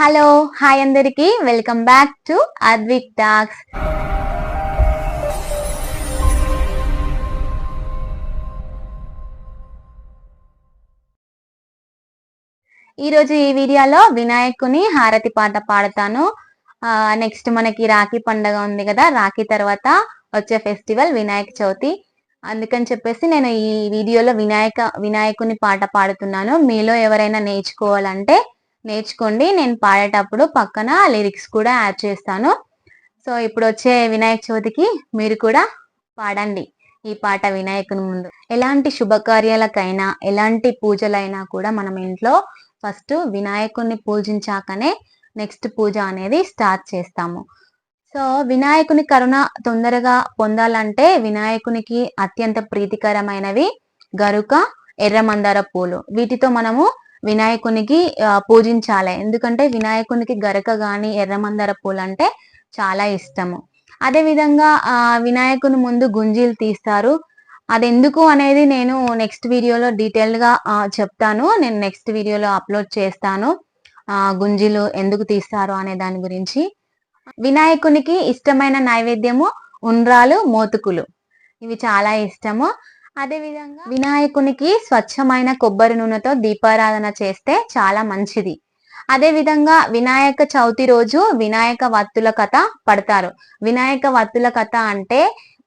Hello hi అందరికి. Welcome back to Advik talks. ఈరోజు ఈ వీడియోలో వినాయకుని హారతి పాట పాడతాను. నెక్స్ట్ మనకి రాఖీ పండగ ఉంది కదా. రాఖీ తర్వాత వచ్చే ఫెస్టివల్ వినాయక చవితి. అందుకని చెప్పేసి నేను ఈ వీడియోలో వినాయక వినాయకుని పాట పాడుతున్నాను. మీలో ఎవరైనా నేర్చుకోవాలంటే నేర్చుకోండి. నేను పాడేటప్పుడు పక్కన లిరిక్స్ కూడా యాడ్ చేస్తాను. సో ఇప్పుడు వచ్చే వినాయక చవితికి మీరు కూడా పాడండి ఈ పాట వినాయకుని ముందు. ఎలాంటి శుభకార్యాలకైనా ఎలాంటి పూజలైనా కూడా మనం ఇంట్లో ఫస్ట్ వినాయకుడిని పూజించాకనే నెక్స్ట్ పూజ అనేది స్టార్ట్ చేస్తాము. సో వినాయకుని కరుణ తొందరగా పొందాలంటే వినాయకునికి అత్యంత ప్రీతికరమైనవి గరుక ఎర్రమందార పూలు. వీటితో మనము వినాయకునికి పూజించాలి. ఎందుకంటే వినాయకునికి గరక గాని ఎర్రమందార పూలు అంటే చాలా ఇష్టము. అదే విధంగా ఆ వినాయకుని ముందు గుంజీలు తీస్తారు. అది ఎందుకు అనేది నేను నెక్స్ట్ వీడియోలో డీటెయిల్గా చెప్తాను. నేను నెక్స్ట్ వీడియోలో అప్లోడ్ చేస్తాను. ఆ గుంజీలు ఎందుకు తీస్తారు అనే దాని గురించి. వినాయకునికి ఇష్టమైన నైవేద్యము ఉండ్రాలు మోతుకులు. ఇవి చాలా ఇష్టము. అదే విధంగా వినాయకునికి స్వచ్ఛమైన కొబ్బరి నూనెతో దీపారాధన చేస్తే చాలా మంచిది. అదే విధంగా వినాయక చవితి రోజు వినాయక వత్తుల కథ పడతారు. వినాయక వత్తుల కథ అంటే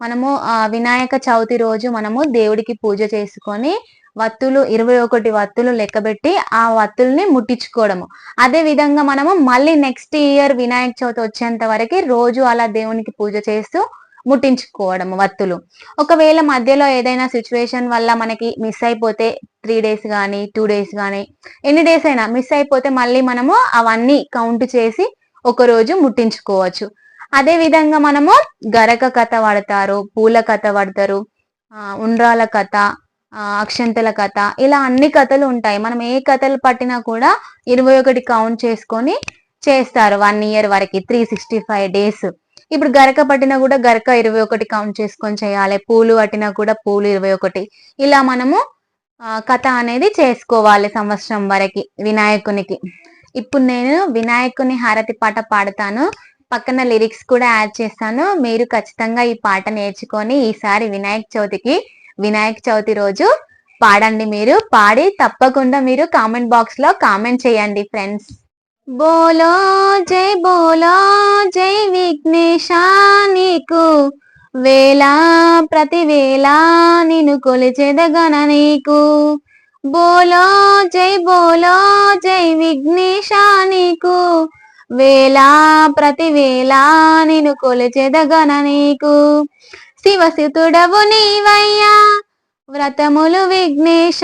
మనము వినాయక చవితి రోజు మనము దేవుడికి పూజ చేసుకొని వత్తులు ఇరవై ఒకటి వత్తులు లెక్కబెట్టి ఆ వత్తుల్ని ముట్టించుకోవడము. అదే విధంగా మనము మళ్ళీ నెక్స్ట్ ఇయర్ వినాయక చవితి వచ్చేంత వరకు రోజు అలా దేవునికి పూజ చేస్తూ ముట్టించుకోవడం వత్తులు. ఒకవేళ మధ్యలో ఏదైనా సిచ్యువేషన్ వల్ల మనకి మిస్ అయిపోతే త్రీ డేస్ కానీ టూ డేస్ కానీ ఎన్ని డేస్ అయినా మిస్ అయిపోతే మళ్ళీ మనము అవన్నీ కౌంట్ చేసి ఒక రోజు ముట్టించుకోవచ్చు. అదే విధంగా మనము గరక కథ పడతారు పూల కథ పడతారు ఉండ్రాల కథ అక్షంతల కథ ఇలా అన్ని కథలు ఉంటాయి. మనం ఏ కథలు పట్టినా కూడా ఇరవై ఒకటి కౌంట్ చేసుకొని చేస్తారు. వన్ ఇయర్ వరకు త్రీ సిక్స్టీ ఫైవ్ డేస్ ఇప్పుడు గరక పట్టినా కూడా గరక ఇరవై ఒకటి కౌంట్ చేసుకొని చేయాలి. పూలు పట్టినా కూడా పూలు ఇరవై ఒకటి. ఇలా మనము కథ అనేది చేసుకోవాలి సంవత్సరం వరకు వినాయకునికి. ఇప్పుడు నేను వినాయకుని హారతి పాట పాడతాను. పక్కన లిరిక్స్ కూడా యాడ్ చేస్తాను. మీరు ఖచ్చితంగా ఈ పాట నేర్చుకొని ఈసారి వినాయక చవితికి వినాయక చవితి రోజు పాడండి మీరు. పాడి తప్పకుండా మీరు కామెంట్ బాక్స్లో కామెంట్ చేయండి ఫ్రెండ్స్ బోలో జై బోలో జై విఘ్నేశా నీకు. వేళ ప్రతి వేళ నిన్ను కొలిచెదగన నీకు. బోలో జై బోలో జై విఘ్నేశా నీకు. వేళ ప్రతి వేళ నిన్ను కొలిచెదగన నీకు. శివసుతుడవు నీవయ్యా వ్రతములు విఘ్నేశ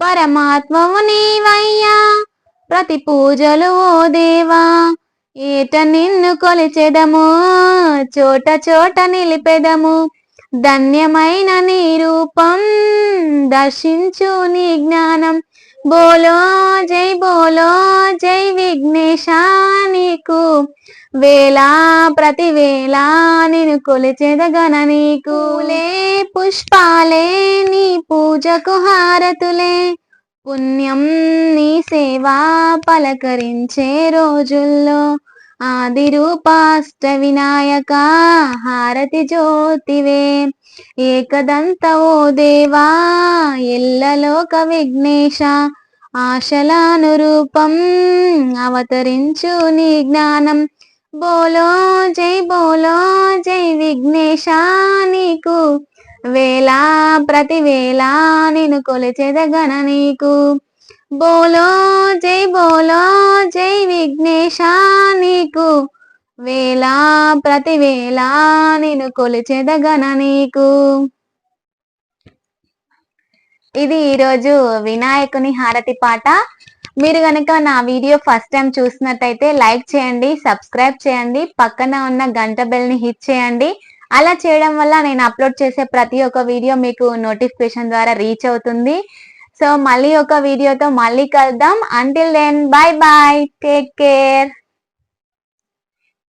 పరమాత్మవు నీవయ్యా ప్రతి పూజలు ఓ దేవా ఏట నిన్ను కొలిచెదము చోట చోట నిలిపెదము. ధన్యమైన నీ రూపం దర్శించు నీ జ్ఞానం. బోలో జై బోలో జై విఘ్నేశ నీకు. వేళ ప్రతి వేళ నేను కొలిచెదగన నీకులే పుష్పాలే నీ పూజకు హారతులే. పుణ్యం నీ సేవా పలకరించే రోజుల్లో. ఆది రూపాష్ట వినాయక హారతి జ్యోతివే. ఏకదంత ఓ దేవా ఎల్లలోక విఘ్నేశ. ఆశలానురూపం అవతరించు నీ జ్ఞానం. బోలో జై బోలో జై విఘ్నేశ నీకు వేళ ప్రతి వేళ నేను కొలిచెదగన నీకు. బోలో జై బోలో జై విఘ్నేశ నీకు. వేళ ప్రతి వేళ నేను కొలిచెదగన నీకు. ఇది ఈరోజు వినాయకుని హారతి పాట. మీరు కనుక నా వీడియో ఫస్ట్ టైం చూసినట్టయితే లైక్ చేయండి సబ్స్క్రైబ్ చేయండి పక్కన ఉన్న గంట బెల్ని హిట్ చేయండి. అలా చేయడం వల్ల నేను అప్లోడ్ చేసే ప్రతి ఒక్క వీడియో మీకు నోటిఫికేషన్ ద్వారా రీచ్ అవుతుంది. సో మళ్ళీ ఒక వీడియోతో మళ్ళీ కలుద్దాం. Until then bye bye take care